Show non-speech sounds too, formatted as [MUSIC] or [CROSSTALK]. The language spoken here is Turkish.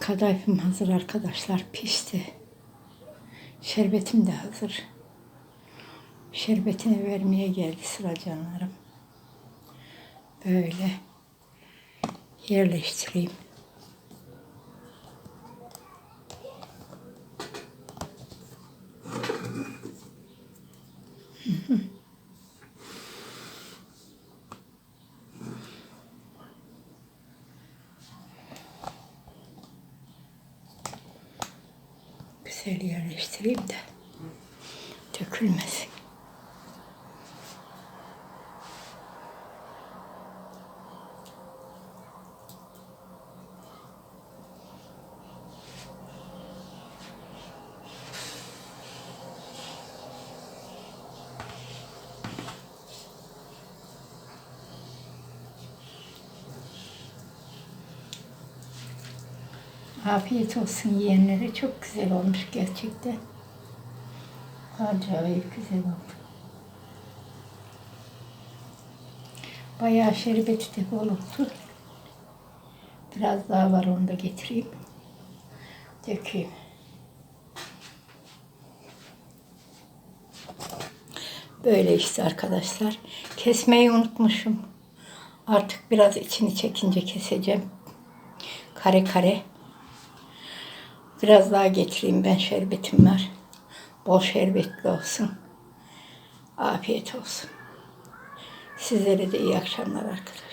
Kadayıfım hazır arkadaşlar. Pişti. Şerbetim de hazır. Şerbetini vermeye geldi sıra canlarım. Böyle yerleştireyim. [LAUGHS] Güzel yerleştireyim de dökülmesin. Afiyet olsun yiyenlere. Çok güzel olmuş gerçekten. Acayip güzel oldu. Bayağı şerbeti de bol oldu. Biraz daha var onu da getireyim. Dökeyim. Böyle işte arkadaşlar. Kesmeyi unutmuşum. Artık biraz içini çekince keseceğim. Kare kare. Biraz daha getireyim ben şerbetim var. Bol şerbetli olsun. Afiyet olsun. Sizlere de iyi akşamlar arkadaşlar.